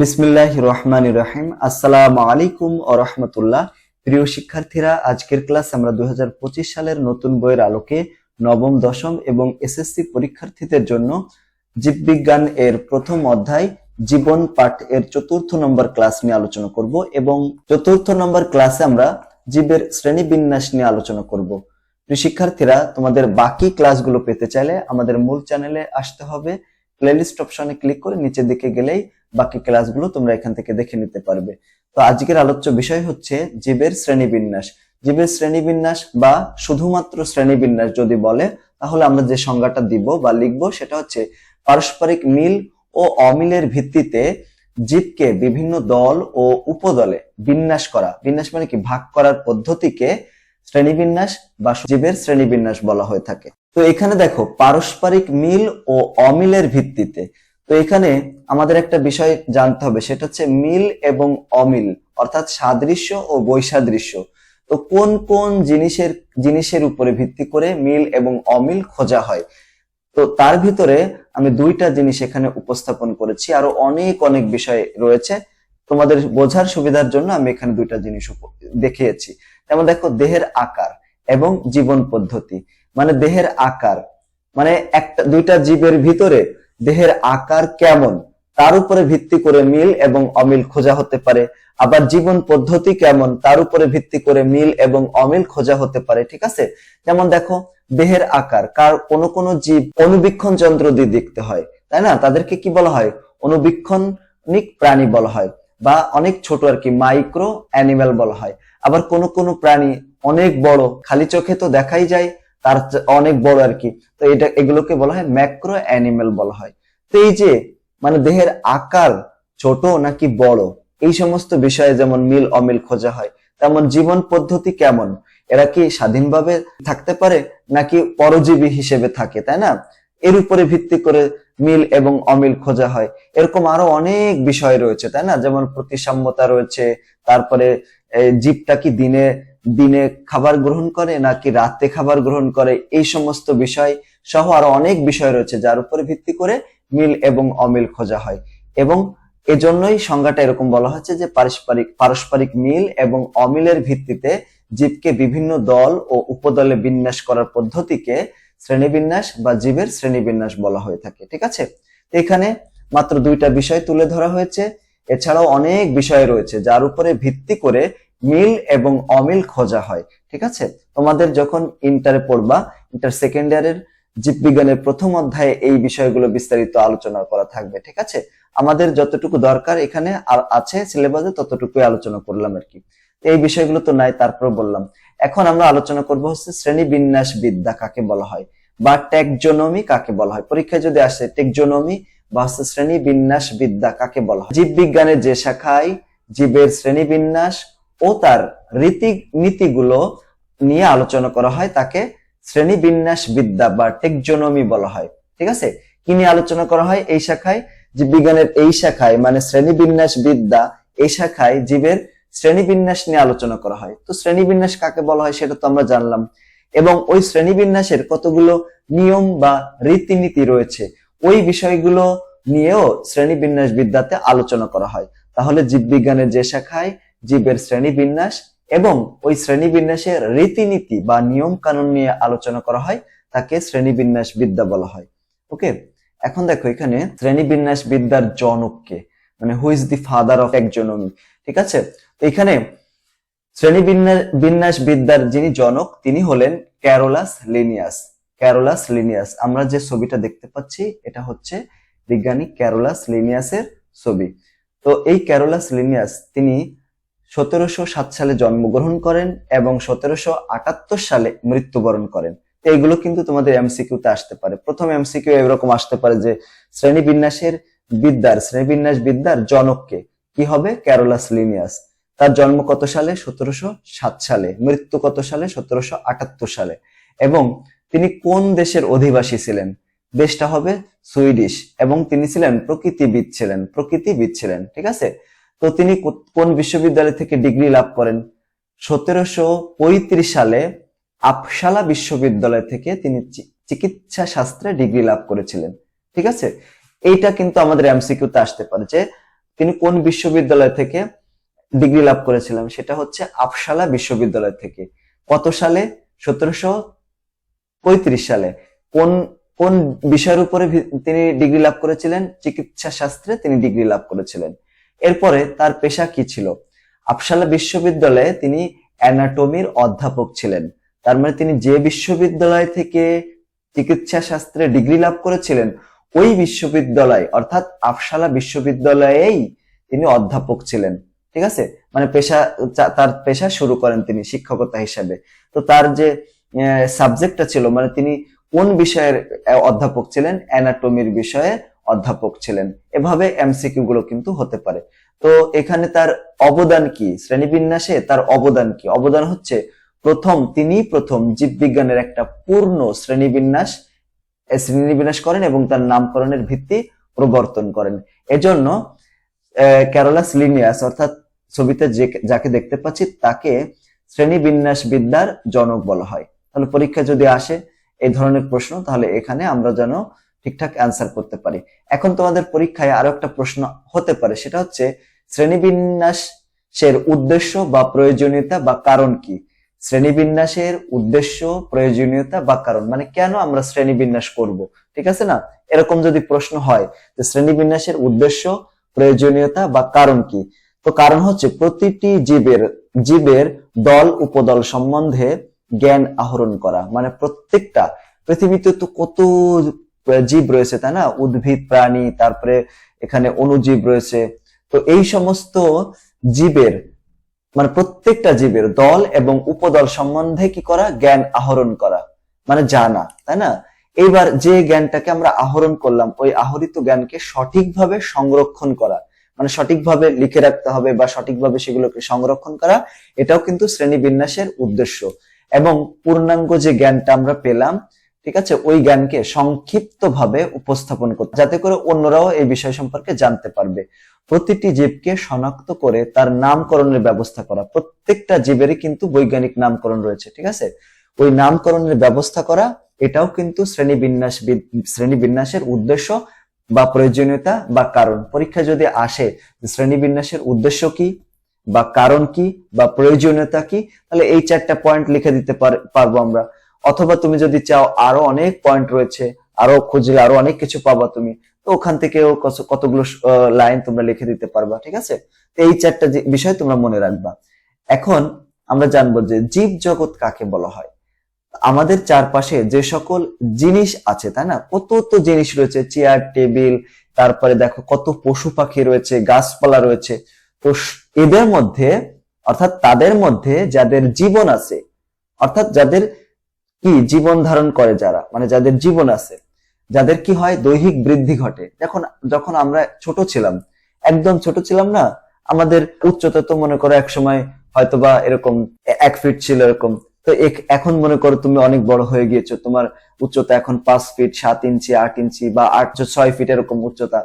বিসমিল্লাহ রহমান রহিম। আসসালামু আলাইকুম ও রহমতুল্লাহ। প্রিয় শিক্ষার্থীরা, আজকের ক্লাস আমরা দুই হাজার পঁচিশ সালের নতুন বইয়ের আলোকে নবম, দশম এবং এসএসসি পরীক্ষার্থীদের জন্য জীববিজ্ঞান এর প্রথম অধ্যায়, জীবন পাঠ এর চতুর্থ নম্বর ক্লাস নিয়ে আলোচনা করব এবং চতুর্থ নম্বর ক্লাসে আমরা জীবের শ্রেণীবিন্যাস নিয়ে আলোচনা করব। প্রিয় শিক্ষার্থীরা, তোমাদের বাকি ক্লাসগুলো পেতে চাইলে আমাদের মূল চ্যানেলে আসতে হবে। প্লেলিস্ট অপশনে ক্লিক করে নিচের দিকে গেলেই বাকি ক্লাসগুলো তোমরা এখান থেকে দেখে নিতে পারবে। তো আজকের আলোচ্য বিষয় হচ্ছে জীবের শ্রেণীবিন্যাস। জীবের শ্রেণীবিন্যাস বা শুধুমাত্র শ্রেণীবিন্যাস যদি বলে, তাহলে আমরা যে সংজ্ঞাটা দিব বা লিখব সেটা হচ্ছে পারস্পরিক মিল ও অমিলের ভিত্তিতে জীবকে বিভিন্ন দল ও উপদলে বিন্যাস করা। বিন্যাস মানে কি? ভাগ করার পদ্ধতিকে শ্রেণীবিন্যাস বা জীবের শ্রেণীবিন্যাস বলা হয়ে থাকে। তো এখানে দেখো, পারস্পরিক মিল ও অমিলের ভিত্তিতে তো এখানে আমাদের একটা বিষয় জানতে হবে, সেটা হচ্ছে মিল এবং অমিল, অর্থাৎ সাদৃশ্য ও বৈসাদৃশ্য। তো কোন কোন জিনিসের জিনিসের উপরে ভিত্তি করে মিল এবং অমিল খোঁজা হয়? তো তার ভিতরে আমি দুইটা জিনিস এখানে উপস্থাপন করেছি, আরও অনেক অনেক বিষয় রয়েছে। তোমাদের বোঝার সুবিধার জন্য আমি এখানে দুইটা জিনিস দেখিয়েছি। যেমন দেখো, দেহের আকার এবং জীবন পদ্ধতি। মানে দেহের আকার মানে একটা, দুইটা জীবের ভিতরে দেহের আকার কেমন, তার উপরে ভিত্তি করে মিল এবং অমিল খোঁজা হতে পারে। আবার জীবন পদ্ধতি কেমন, তার উপরে ভিত্তি করে মিল এবং অমিল খোঁজা হতে পারে, ঠিক আছে? যেমন দেখো, দেহের আকার, কার কোন কোন জীব অনুবীক্ষণ যন্ত্র দিয়ে দেখতে হয়, তাই না? তাদেরকে কি বলা হয়? অনুবীক্ষণিক প্রাণী বলা হয়, বা অনেক ছোট আর কি, মাইক্রো অ্যানিমেল বলা হয়। আবার কোন কোন প্রাণী অনেক বড়, খালি চোখে তো দেখাই যায় তার অনেক বড় আর কি। তো এটা, এগুলোকে বলা হয় ম্যাক্রো অ্যানিমেল বলা হয়। তো এই যে মানে দেহের আকার ছোট নাকি বড়, এই সমস্ত বিষয়ে যেমন মিল অমিল খোঁজা হয়, তেমন জীবন পদ্ধতি কেমন? এরা কি স্বাধীনভাবে থাকতে পারে নাকি পরজীবী হিসেবে থাকে, তাই না? এর উপরে ভিত্তি করে মিল এবং অমিল খোঁজা হয়। এরকম আরও অনেক বিষয় রয়েছে, তাই না? যেমন প্রতিসাম্যতা রয়েছে, তারপরে জীবটা কি দিনে দিনে খাবার গ্রহণ করে নাকি রাতে খাবার গ্রহণ করে, এই সমস্ত বিষয় সহ আরও অনেক বিষয় রয়েছে যার উপরে ভিত্তি করে মিল এবং অমিল খোঁজা হয়। এবং এজন্যই সংজ্ঞাটা এরকম বলা হচ্ছে যে পারস্পরিক পারস্পরিক মিল এবং অমিলের ভিত্তিতে জীবকে বিভিন্ন দল ও উপদলে বিন্যাস করার পদ্ধতিকে শ্রেণীবিন্যাস বা জীবের শ্রেণীবিন্যাস বলা হয়ে থাকে, ঠিক আছে? এখানে মাত্র দুইটা বিষয় তুলে ধরা হয়েছে। এছাড়াও অনেক বিষয় রয়েছে যার উপরে ভিত্তি করে মিল এবং অমিল খোঁজা হয়, ঠিক আছে? তোমাদের যখন ইন্টারে পড়বা ইন্টার সেকেন্ড ইয়ারের জীববিজ্ঞানের প্রথম অধ্যায়ে এই বিষয়গুলো বিস্তারিত আলোচনা করা থাকবে, ঠিক আছে? আমাদের যতটুকু দরকার এখানে আর আছে সিলেবাসে ততটুকুই আলোচনা করলাম আর কি। এই বিষয়গুলো তো নাই তারপর বললাম। এখন আমরা আলোচনা করব হচ্ছে শ্রেণি বিন্যাস বিদ্যা কাকে বলা হয় বা টেকজোনমি কাকে বলা হয়। পরীক্ষায় যদি আসে, টেকজোনমি বা শ্রেণি বিন্যাস বিদ্যা কাকে বলা হয়? জীববিজ্ঞানের যে শাখায় জীবের শ্রেণি বিন্যাস ও তার রীতি নীতিগুলো নিয়ে আলোচনা করা হয়, তাকে শ্রেণি বিন্যাস বিদ্যা বা টেকজোনমি বলা হয়। ঠিক আছে? কি নিয়ে আলোচনা করা হয়? এই শাখায় জীববিজ্ঞানের এই শাখায় মানে শ্রেণি বিন্যাস বিদ্যা এই শাখায় জীবের শ্রেণীবিন্যাস নিয়ে আলোচনা করা হয়। তো শ্রেণীবিন্যাস কাকে বলা হয় সেটা তো আমরা জানলাম। এবং ওই শ্রেণীবিন্যাসের কতগুলো নিয়ম বা রীতিনীতি রয়েছে, ওই বিষয়গুলো নিয়েও শ্রেণি বিন্যাস বিদ্যাতে আলোচনা করা হয়। তাহলে জীববিজ্ঞানের যে শাখায় জীবের শ্রেণীবিন্যাস এবং ওই শ্রেণীবিন্যাসের রীতিনীতি বা নিয়ম কানুন নিয়ে আলোচনা করা হয়, তাকে শ্রেণীবিন্যাস বিদ্যা বলা হয়। ওকে? এখন দেখো এখানে শ্রেণীবিন্যাস বিদ্যার জনককে মানে who is the father of taxonomy ঠিক আছে? তো এখানে শ্রেণি বিন্যাস বিন্যাস বিদ্যার যিনি জনক, তিনি হলেন ক্যারোলাস লিনিয়াস। ক্যারোলাস লিনিয়াস, আমরা যে ছবিটা দেখতে পাচ্ছি, এটা হচ্ছে বিজ্ঞানী ক্যারোলাস লিনিয়াসের ছবি। তো এই ক্যারোলাস লিনিয়াস, তিনি সতেরোশো সাত সালে জন্মগ্রহণ করেন এবং সতেরোশো আটাত্তর সালে মৃত্যুবরণ করেন। এইগুলো কিন্তু তোমাদের এমসিকিউ তে আসতে পারে। প্রথম এমসিকিউ এরকম আসতে পারে যে শ্রেণি বিন্যাসের বিদ্যার, শ্রেণীবিন্যাস বিদ্যার জনককে কি হবে? ক্যারোলাস লিনিয়াস তার জন্ম কত সালে? সতেরোশো সাত সালে। মৃত্যু কত সালে? সতেরোশো আটাত্তর সালে। এবং তিনি কোন দেশের অধিবাসী ছিলেন? দেশটা হবে সুইডিশ। এবং তিনি ছিলেন প্রকৃতিবিদ ছিলেন। প্রকৃতিবিদ ছিলেন, ঠিক আছে? তো তিনি কোন বিশ্ববিদ্যালয় থেকে ডিগ্রি লাভ করেন? সতেরোশো পঁয়ত্রিশ সালে আপসালা বিশ্ববিদ্যালয় থেকে তিনি চিকিৎসা শাস্ত্রে ডিগ্রি লাভ করেছিলেন। ঠিক আছে? এইটা কিন্তু আমাদের এমসিকিউ তে আসতে পারে যে তিনি কোন বিশ্ববিদ্যালয় থেকে ডিগ্রি লাভ করেছিলেন? সেটা হচ্ছে আফসালা বিশ্ববিদ্যালয় থেকে। কত সালে? সতেরোশো পঁয়ত্রিশ সালে। কোন কোন বিষয়ের উপরে তিনি ডিগ্রি লাভ করেছিলেন? চিকিৎসা শাস্ত্রে তিনি ডিগ্রি লাভ করেছিলেন। এরপরে তার পেশা কি ছিল? আফসালা বিশ্ববিদ্যালয়ে তিনি অ্যানাটমির অধ্যাপক ছিলেন। তার মানে তিনি যে বিশ্ববিদ্যালয় থেকে চিকিৎসা শাস্ত্রে ডিগ্রি লাভ করেছিলেন, ওই বিশ্ববিদ্যালয়, অর্থাৎ আফসালা বিশ্ববিদ্যালয়েই তিনি অধ্যাপক ছিলেন। ঠিক আছে? মানে পেশা তার পেশা শুরু করেন তিনি শিক্ষকতা হিসাবে। তো তার যে সাবজেক্টটা ছিল মানে তিনি কোন বিষয়ের, অধ্যাপক ছিলেন? অ্যানাটমির বিষয়ে অধ্যাপক ছিলেন। এভাবে এমসিকিউ গুলো কিন্তু হতে পারে। তো এখানে তার অবদান কি? শ্রেণীবিন্যাসে তার অবদান কি? অবদান হচ্ছে প্রথম তিনি প্রথম জীববিজ্ঞানের একটা পূর্ণ শ্রেণীবিন্যাস শ্রেণীবিন্যাস করেন এবং তার নামকরণের ভিত্তি প্রবর্তন করেন। এজন্য ক্যারোলাস লিনিয়াস অর্থাৎ ছবিতে যে, যাকে দেখতে পাচ্ছি, তাকে শ্রেণীবিন্যাস বিদ্যার জনক বলা হয়। তাহলে পরীক্ষা যদি আসে এই ধরনের প্রশ্ন, তাহলে এখানে আমরা যেন ঠিকঠাক অ্যান্সার করতে পারি। এখন তোমাদের পরীক্ষায় আরও একটা প্রশ্ন হতে পারে, সেটা হচ্ছে, শ্রেণীবিন্যাসের উদ্দেশ্য বা প্রয়োজনীয়তা বা কারণ কি? শ্রেণীবিন্যাসের উদ্দেশ্য, প্রয়োজনীয়তা বা কারণ মানে কেন আমরা শ্রেণীবিন্যাস করব? ঠিক আছে না? এরকম যদি প্রশ্ন হয়, যে শ্রেণীবিন্যাসের উদ্দেশ্য, প্রয়োজনীয়তা বা কারণ কি? তো কারণ হচ্ছে, প্রতিটি জীবের জীবের দল উপদল সম্বন্ধে জ্ঞান আহরণ করা। মানে প্রত্যেকটা, পৃথিবীতে তো কত জীব রয়েছে, তাই না? উদ্ভিদ, প্রাণী, তারপরে এখানে অণুজীব রয়েছে। তো এই সমস্ত জীবের মানে প্রত্যেকটা জীবের দল এবং উপদল সম্বন্ধে কি করা? জ্ঞান আহরণ করা মানে জানা, তাই না? এইবার যে জ্ঞানটাকে আমরা আহরণ করলাম, ওই আহরিত জ্ঞানকে সঠিকভাবে সংরক্ষণ করা মানে সঠিকভাবে লিখে রাখতে হবে বা সঠিকভাবে সেগুলোকে সংরক্ষণ করা, এটাও কিন্তু শ্রেণি বিন্যাসের উদ্দেশ্য। এবং পূর্ণাঙ্গ যে জ্ঞানটা আমরা পেলাম ঠিক আছে? ওই জ্ঞানকে সংক্ষিপ্ত ভাবে উপস্থাপন করতে যাতে করে অন্যরাও এই বিষয় সম্পর্কে জানতে পারবে। প্রতিটি জীবকে শনাক্ত করে তার নামকরণের ব্যবস্থা করা। প্রত্যেকটা জীবেরই কিন্তু বৈজ্ঞানিক নামকরণ রয়েছে, ঠিক আছে? ওই নামকরণের ব্যবস্থা করা, এটাও কিন্তু শ্রেণি বিন্যাস শ্রেণি বিন্যাসের উদ্দেশ্য বা প্রয়োজনীয়তা বা কারণ। পরীক্ষা যদি আসে যে শ্রেণি বিন্যাসের উদ্দেশ্য কি বা কারণ কি বা প্রয়োজনীয়তা কি, তাহলে এই চারটা পয়েন্ট লিখে দিতে পারব আমরা। অথবা তুমি যদি চাও আরও অনেক পয়েন্ট রয়েছে, আরও খুঁজলে আরও অনেক কিছু পাবা তুমি, তো ওখান থেকেও কতগুলো লাইন তোমরা লিখে দিতে পারবা, ঠিক আছে? তো এই চারটা বিষয় তোমরা মনে রাখবা। এখন আমরা জানব যে জীব জগৎ কাকে বলা হয়? আমাদের চারপাশে যে সকল জিনিস আছে, তাই না? কত তো জিনিস রয়েছে চেয়ার টেবিল তারপরে দেখো কত পশু পাখি রয়েছে, গাছপালা রয়েছে, তো এদের মধ্যে, অর্থাৎ তাদের মধ্যে যাদের জীবন আছে, অর্থাৎ যাদের কি জীবন ধারণ করে যারা? মানে যাদের জীবন আছে। যাদের কি হয়? দৈহিক বৃদ্ধি ঘটে। যখন যখন আমরা ছোট ছিলাম, একদম ছোট ছিলাম না, আমাদের উচ্চতা তো মনে করো এক সময় হয়তোবা এরকম এক ফিট ছিল এরকম। তো এখন মনে করো তুমি অনেক বড় হয়ে গিয়েছো, তোমার উচ্চতা এখন পাঁচ ফিট সাত ইঞ্চি, আট ইঞ্চি বা আট ছয় ফিট এরকম উচ্চতা।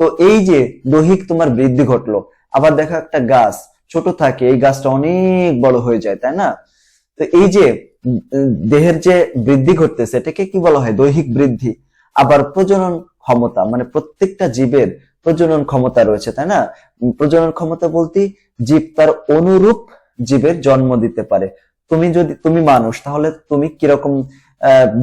তো এই যে দৈহিক তোমার বৃদ্ধি ঘটলো, আবার দেখো একটা গাছ, ছোট থাকে, এই গাছটা অনেক বড় হয়ে যায়, তাই না? তো এই যে দেহের যে বৃদ্ধি ঘটতেছে, এটাকে কি বলা হয়? দৈহিক বৃদ্ধি। আবার প্রজনন ক্ষমতা মানে প্রত্যেকটা জীবের প্রজনন ক্ষমতা রয়েছে, তাই না? প্রজনন ক্ষমতা বলতে জীব তার অনুরূপ জীবের জন্ম দিতে পারে। তুমি যদি, তুমি মানুষ, তাহলে তুমি কীরকম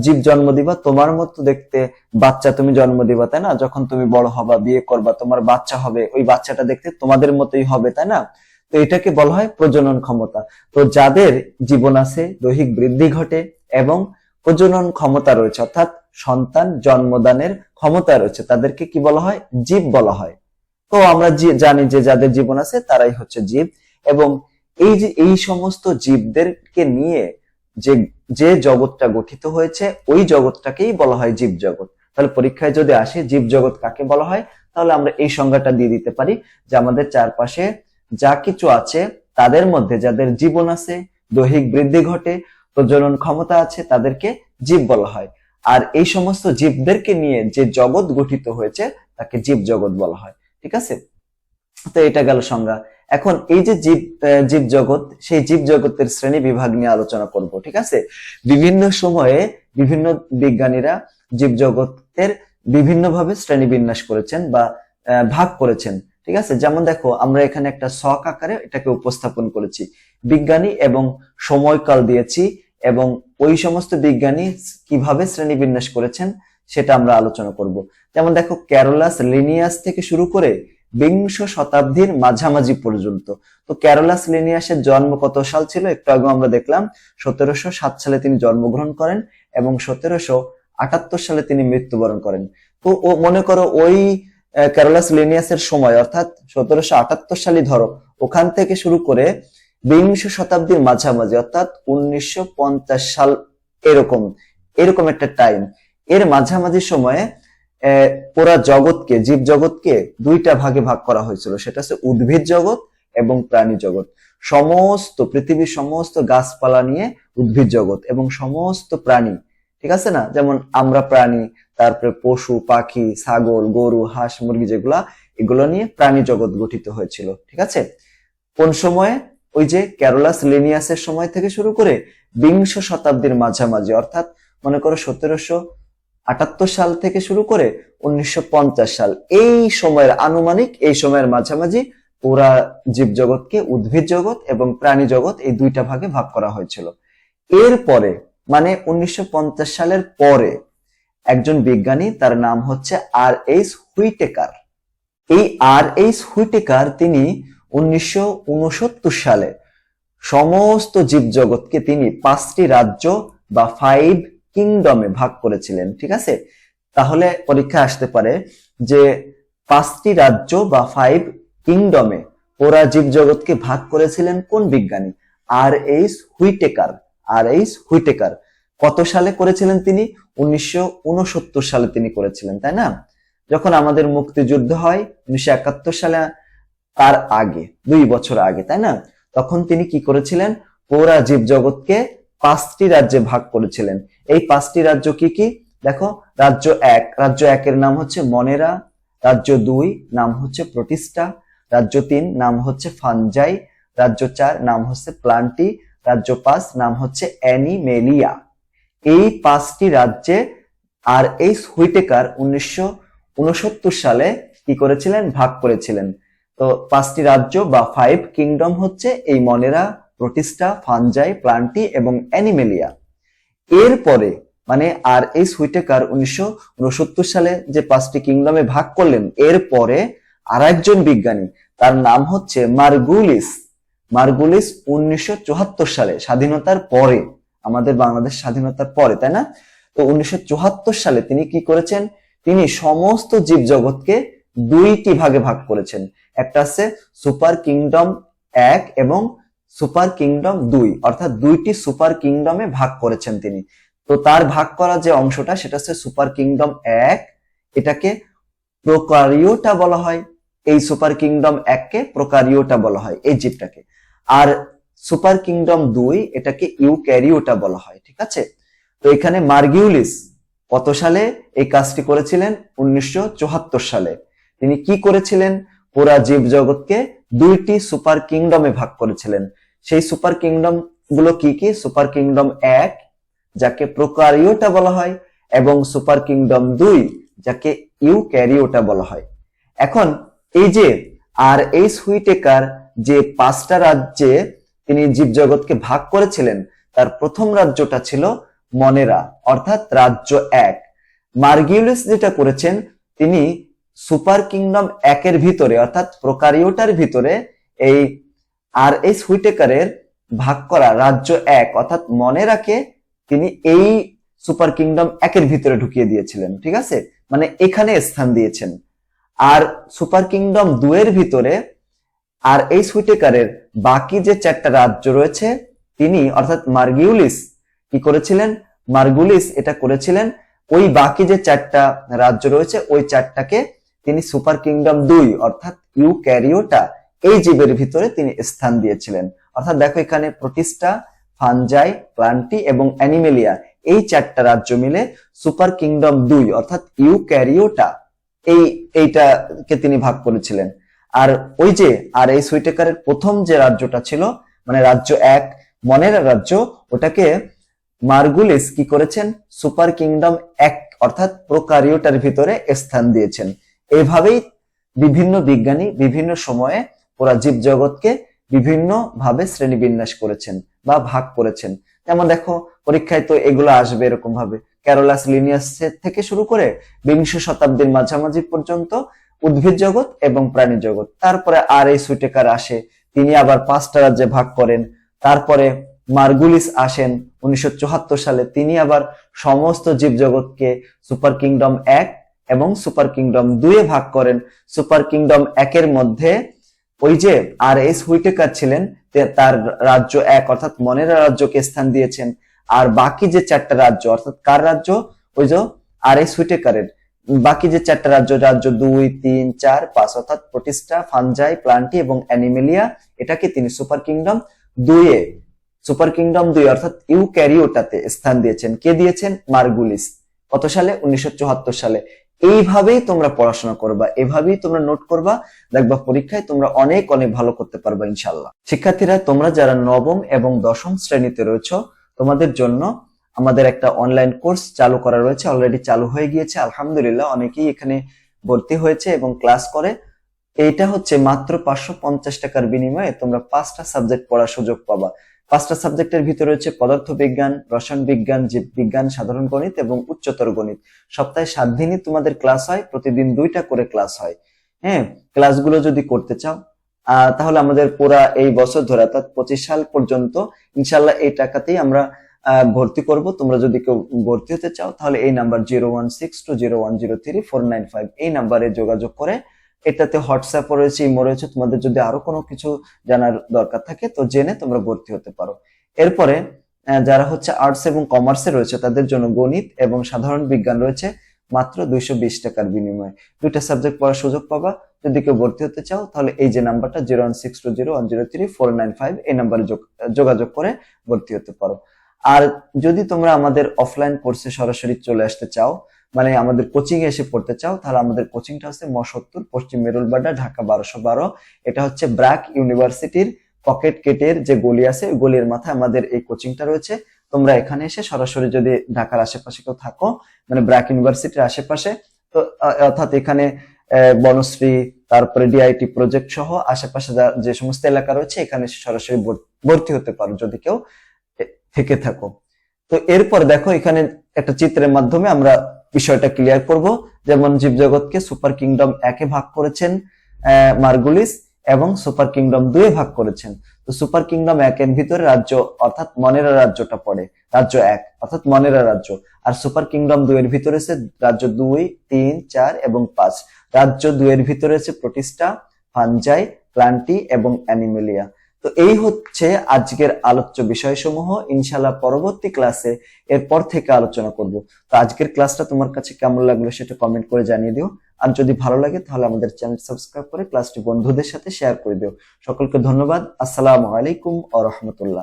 জীব জন্ম দিবা? তোমার মতো দেখতে বাচ্চা তুমি জন্ম দিবা, তাই না? যখন তুমি বড় হবা, বিয়ে করবা, তোমার বাচ্চা হবে, ওই বাচ্চাটা দেখতে তোমাদের মতোই হবে, তাই না? তো এটাকে বলা হয় প্রজনন ক্ষমতা। তো যাদের জীবন আছে, দৈহিক বৃদ্ধি ঘটে এবং প্রজনন ক্ষমতা রয়েছে, অর্থাৎ সন্তান জন্মদানের ক্ষমতা রয়েছে, তাদেরকে কি বলা হয়? জীব বলা হয়। তো আমরা জানি যে যাদের জীবন আছে, তারাই হচ্ছে জীব এবং এই যে, এই সমস্ত জীবদেরকে নিয়ে যে যে জগৎটা গঠিত হয়েছে, ওই জগৎটাকেই বলা হয় জীব জগৎ। তাহলে পরীক্ষায় যদি আসে, জীব জগৎ কাকে বলা হয়? তাহলে আমরা এই সংজ্ঞাটা দিয়ে দিতে পারি যে আমাদের চারপাশে যা কিছু আছে তাদের মধ্যে যাদের জীবন আছে, দৈহিক বৃদ্ধি ঘটে, প্রজনন ক্ষমতা আছে, তাদেরকে জীব বলা হয়। আর এই সমস্ত জীবদেরকে নিয়ে যে জগৎ গঠিত হয়েছে, তাকে জীব জগৎ বলা হয়। ঠিক আছে? তো এটা গেল সংজ্ঞা। এখন এই যে জীব জীব জগৎ, সেই জীব জগতের শ্রেণি বিভাগ নিয়ে আলোচনা করব, ঠিক আছে? বিভিন্ন সময়ে বিভিন্ন বিজ্ঞানীরা জীব জগতের বিভিন্নভাবে শ্রেণি বিন্যাস করেছেন বা ভাগ করেছেন। ঠিক আছে? যেমন দেখো, আমরা এখানে একটা শখ আকারে এটাকে উপস্থাপন করেছি। বিজ্ঞানী এবং সময়কাল দিয়েছি এবং ওই সমস্ত বিজ্ঞানী কীভাবে শ্রেণীবিন্যাস করেছেন সেটা আমরা আলোচনা করব। যেমন দেখো ক্যারোলাস লিনিয়াস থেকে শুরু করে বিংশ শতাব্দীর মাঝামাঝি পর্যন্ত। তো ক্যারোলাস লিনিয়াসের জন্ম কত সাল ছিল? একটু আগে আমরা দেখলাম, সতেরোশো সাত সালে তিনি জন্মগ্রহণ করেন এবং সতেরোশো আটাত্তর সালে তিনি মৃত্যুবরণ করেন। তো ও, মনে করো ওই ক্যারোলাস লিনিয়াসের সময়, অর্থাৎ সতেরোশো আটাত্তর সালে ধরো, ওখান থেকে শুরু করে বিংশ শতাব্দীর মাঝামাঝি, অর্থাৎ উনিশশো পঞ্চাশ সাল এরকম এরকম একটা টাইম এর মাঝামাঝি সময়ে পুরা জগৎকে, জীব জগৎকে দুইটা ভাগে ভাগ করা হয়েছিল, সেটা হচ্ছে উদ্ভিদ জগৎ এবং প্রাণী জগৎ। সমস্ত, পৃথিবীর সমস্ত গাছপালা নিয়ে উদ্ভিদ জগৎ এবং সমস্ত প্রাণী ঠিক আছে না? যেমন আমরা প্রাণী, তারপরে পশু, পাখি, ছাগল, গরু, হাঁস, মুরগি যেগুলা, এগুলো নিয়ে প্রাণী জগৎ গঠিত হয়েছিল, ঠিক আছে? কোন সময়ে? ওই যে ক্যারোলাস লিনিয়াসের সময় থেকে শুরু করে বিংশ শতাব্দীর মাঝামাঝি, অর্থাৎ মনে করো সতেরোশো আটাত্তর সাল থেকে শুরু করে উনিশশো পঞ্চাশ সাল, এই সময়ের আনুমানিক, এই সময়ের মাঝামাঝি পুরা জীবজগৎকে উদ্ভিদ জগৎ এবং প্রাণী জগৎ এই দুইটা ভাগে ভাগ করা হয়েছিল। এরপরে মানে উনিশশো পঞ্চাশ সালের পরে একজন বিজ্ঞানী, তার নাম হচ্ছে আর এইচ হুইটেকার। এই আর এইচ হুইটেকার তিনি উনিশশো সালে সমস্ত জীবজগৎকে তিনি পাঁচটি রাজ্য বা ফাইভ কিংডমে ভাগ করেছিলেন, ঠিক আছে? তাহলে পরীক্ষা আসতে পারে যে পাঁচটি রাজ্য বা ফাইভ কিংডমে ওরা জীবজগৎকে ভাগ করেছিলেন কোন বিজ্ঞানী? R H Whittaker. R H Whittaker. কত সালে করেছিলেন তিনি? উনিশশো উনসত্তর সালে তিনি করেছিলেন, তাই না? যখন আমাদের মুক্তিযুদ্ধ হয়, উনিশশো একাত্তর সালে, তার আগে, দুই বছর আগে, তাই না? তখন তিনি কি করেছিলেন? পুরা জীবজগৎকে পাঁচটি রাজ্যে ভাগ করেছিলেন। এই পাঁচটি রাজ্য কি কি? দেখো, রাজ্য এক, রাজ্য একের নাম হচ্ছে মনেরা, রাজ্য দুই, নাম হচ্ছে প্রতিষ্ঠা, রাজ্য তিন, নাম হচ্ছে ফানজাই, রাজ্য চার, নাম হচ্ছে প্লান্টি রাজ্য পাঁচ নাম হচ্ছে অ্যানিমেলিয়া এই পাঁচটি রাজ্যে আর এই হুইটেকার উনিশশো উনসত্তর সালে কি করেছিলেন? ভাগ করেছিলেন। তো পাঁচটি রাজ্য বা ফাইভ কিংডম হচ্ছে এই মনেরা, প্রতিষ্ঠা, ফানজাই, প্লান্টি এবং অ্যানিমেলিয়া এরপরে মানে আর এই সুইটেকার উনিশশো উনসত্তর সালে যে পাঁচটি কিংডমে ভাগ করলেন, এরপরে আর একজন বিজ্ঞানী, তার নাম হচ্ছে মার্গুলিস। মার্গুলিস উনিশশো চুয়াত্তর সালে, স্বাধীনতার পরে, আমাদের বাংলাদেশ স্বাধীনতার পরে, তাই না? তো উনিশশো চুয়াত্তর সালে তিনি কি করেছেন? তিনি সমস্ত জীবজগৎকে দুইটি ভাগে ভাগ করেছেন। একটা আছে সুপার কিংডম এক এবং সুপার কিংডম দুই, অর্থাৎ দুইটি সুপার কিংডমে ভাগ করেছেন তিনি। তো তার ভাগ করা যে অংশটা, সেটা হচ্ছে সুপার কিংডম এক, এটাকে প্রোকারিওটা বলা হয়। এই সুপার কিংডম এককে প্রোকারিওটা বলা হয়, এই জীবটাকে। আর সুপার কিংডম দুই এটাকে ইউক্যারিওটা বলা হয়, ঠিক আছে? তো এখানে মার্গিউলিস কত সালে? এই কাজটি করেছিলেন উনিশশো চুয়াত্তর সালে। তিনি কি করেছিলেন? পুরা জীব জগৎকে দুইটি সুপার কিংডমে ভাগ করেছিলেন। সেই সুপার কিংডমগুলো কি কি? সুপার কিংডম এক, যাকে প্রোকারিওটা বলা হয়, এবং সুপার কিংডম দুই, যাকে ইউক্যারিওটা বলা হয়। এখন এই যে আর এই সুইটেকার যে পাঁচটা রাজ্যে তিনি জীবজগৎকে ভাগ করেছিলেন, তার প্রথম রাজ্যটা ছিল মনেরা, অর্থাৎ রাজ্য এক। মার্গিউলিস যেটা করেছেন, তিনি সুপার কিংডম একের ভিতরে, অর্থাৎ প্রোকারিওটার ভিতরে এই আর এই সুইটেকারের ভাগ করা রাজ্য এক, অর্থাৎ মনেরাকে তিনি এই সুপার কিংডম একের ভিতরে ঢুকিয়ে দিয়েছিলেন, ঠিক আছে? মানে এখানে স্থান দিয়েছেন। আর সুপার কিংডম দুয়ের ভিতরে আর এই সুইটেকারের বাকি যে চারটা রাজ্য রয়েছে, তিনি অর্থাৎ মার্গিউলিস কি করেছিলেন? মার্গুলিস এটা করেছিলেন, ওই বাকি যে চারটা রাজ্য রয়েছে, ওই চারটাকে তিনি সুপার কিংডম দুই অর্থাৎ ইউ ক্যারিওটা এই জীবের ভিতরে তিনি স্থান দিয়েছিলেন। অর্থাৎ দেখো এখানে প্রতিষ্ঠা ফানজাই প্লান্টি এবং অ্যানিমেলিয়া এই চারটা রাজ্য মিলে সুপার কিংডম দুই অর্থাৎ ইউ ক্যারিওটা এই, এইটাকে তিনি ভাগ করেছিলেন। আর ওই যে, আর এই সুইটেকারের প্রথম যে রাজ্যটা ছিল মানে রাজ্য এক, মনের রাজ্য, ওটাকে মার্গুলিস কি করেছেন? সুপার কিংডম এক, অর্থাৎ প্রোকারিওটার ভিতরে স্থান দিয়েছেন। এইভাবেই বিভিন্ন বিজ্ঞানী বিভিন্ন সময়ে ওরা জীব জগৎকে বিভিন্ন ভাবে শ্রেণীবিন্যাস করেছেন বা ভাগ করেছেন। যেমন দেখো, পরীক্ষায় তো এগুলো আসবে এরকম ভাবে ক্যারোলাস লিনিয়াস থেকে শুরু করে বিংশ শতাব্দীর মাঝামাঝি পর্যন্ত উদ্ভিদ জগৎ এবং প্রাণী জগৎ। তারপরে আর এই সুইটেকার আসে, তিনি আবার পাঁচটা রাজ্যে ভাগ করেন। তারপরে মার্গুলিস আসেন, উনিশশো সালে তিনি আবার সমস্ত জীবজগৎকে সুপার কিংডম এক এবং সুপার কিংডম দুয়ে ভাগ করেন। সুপার কিংডম একের মধ্যে ওই যে আর এস হুইটেকার ছিলেন তার রাজ্য এক, অর্থাৎ মনের রাজ্যকে স্থান দিয়েছেন। আর বাকি যে চারটা রাজ্য, অর্থাৎ কার রাজ্য? ওই যে আর এস হুইটেকারের। বাকি যে চারটা রাজ্য রাজ্য দুই, তিন, চার, পাঁচ, অর্থাৎ প্রতিষ্ঠা, ফানজাই, প্লান্টি এবং অ্যানিমেলিয়া, এটাকে তিনি সুপার কিংডম দুইয়ে, সুপার কিংডম দুই, অর্থাৎ ইউক্যারিওটাতে স্থান দিয়েছেন। কে দিয়েছেন? মার্গুলিস। কত সালে? উনিশশো চুয়াত্তর সালে। এইভাবেই তোমরা পড়াশোনা করবা, এভাবেই তোমরা নোট করবা, দেখবা পরীক্ষায় তোমরা অনেক অনেক ভালো করতে পারবা ইনশাল্লাহ শিক্ষার্থীরা, তোমরা যারা নবম এবং দশম শ্রেণীতে রয়েছো তোমাদের জন্য আমাদের একটা অনলাইন কোর্স চালু করা রয়েছে অলরেডি চালু হয়ে গিয়েছে। আলহামদুলিল্লাহ, অনেকেই এখানে ভর্তি হয়েছে এবং ক্লাস করে। এইটা হচ্ছে মাত্র পাঁচশো পঞ্চাশ টাকার বিনিময়ে তোমরা পাঁচটা সাবজেক্ট পড়ার সুযোগ পাবা। পাঁচটা সাবজেক্টের ভিতরে রয়েছে পদার্থবিজ্ঞান রসায়ন বিজ্ঞান জীব বিজ্ঞান সাধারণ গণিত এবং উচ্চতর গণিত। সপ্তাহে সাত দিনই তোমাদের ক্লাস হয়, প্রতিদিন দুইটা করে ক্লাস হয়। হ্যাঁ ক্লাসগুলো যদি করতে চাও তাহলে আমাদের পুরা এই বছর ধরে, অর্থাৎ পঁচিশ সাল পর্যন্ত ইনশাল্লাহ এই টাকাতেই আমরা ভর্তি করব। তোমরা যদি কেউ ভর্তি হতে চাও, তাহলে এই number zero one six two zero one zero three four nine five এই নাম্বারে যোগাযোগ করে, এটাতে হোয়াটসঅ্যাপ রয়েছে, ইমো রয়েছে। তোমাদের যদি আরও কোনো কিছু জানার দরকার থাকে, তো জেনে তোমরা ভর্তি হতে পারো। এরপরে যারা হচ্ছে আর্টস এবং কমার্সে রয়েছে, তাদের জন্য গণিত এবং সাধারণ বিজ্ঞান রয়েছে। মাত্র দুইশো বিশ টাকার বিনিময়ে। দুইটা সাবজেক্ট পড়ার সুযোগ পাবা। যদি কেউ ভর্তি হতে চাও, তাহলে এই যে নাম্বারটা zero one six two zero one zero three four nine five এই নাম্বারে যোগাযোগ করে ভর্তি হতে পারো। আর যদি তোমরা আমাদের অফলাইন কোর্সে সরাসরি চলে আসতে চাও মানে আমাদের কোচিং এ এসে পড়তে চাও, তাহলে আমাদের কোচিংটা হচ্ছে মসত্তর পশ্চিম মেরুলবাড্ডা, ঢাকা বারোশো বারো। এটা হচ্ছে ব্র্যাক ইউনিভার্সিটির পকেট কেটের যে গলি আছে গলির মাথায় আমাদের এই কোচিংটা রয়েছে। তোমরা এখানে এসে সরাসরি যদি ঢাকার আশেপাশে কেউ থাকো মানে ব্র্যাক ইউনিভার্সিটির আশেপাশে, তো অর্থাৎ এখানে বনশ্রী, তারপরে ডিআইটি প্রজেক্ট সহ আশেপাশে যে সমস্ত এলাকা রয়েছে, এখানে সরাসরি ভর্তি হতে পারো যদি কেউ থেকে থাকো। তো এরপর দেখো এখানে একটা চিত্রের মাধ্যমে আমরা বিষয়টা ক্লিয়ার করব। যেমন জীবজগৎকে সুপার কিংডম একে ভাগ করেছেন মার্গুলিস এবং সুপার কিংডম দুয়ে ভাগ করেছেন। তো সুপার কিংডম একের ভিতরে রাজ্য, অর্থাৎ মনেরা রাজ্যটা পড়ে, রাজ্য এক, অর্থাৎ মনেরা রাজ্য। আর সুপার কিংডম দুইয়ের ভিতরে আছে রাজ্য দুই, তিন, চার এবং পাঁচ। রাজ্য দুইয়ের ভিতরে আছে প্রতিষ্ঠা, ফানজাই প্লান্টি এবং অ্যানিমেলিয়া। তো এই হচ্ছে আজকের আলোচ্য বিষয়সমূহ। ইনশাল্লাহ পরবর্তী ক্লাসে এরপর থেকে আলোচনা করব। তো আজকের ক্লাসটা তোমার কাছে কেমন লাগল সেটা কমেন্ট করে জানিয়ে দিও। আর যদি ভালো লাগে, তাহলে আমাদের চ্যানেল সাবস্ক্রাইব করে ক্লাসটি বন্ধুদের সাথে শেয়ার করে দিও। সকলকে ধন্যবাদ। আসসালামু আলাইকুম আ রহমতুল্লাহ।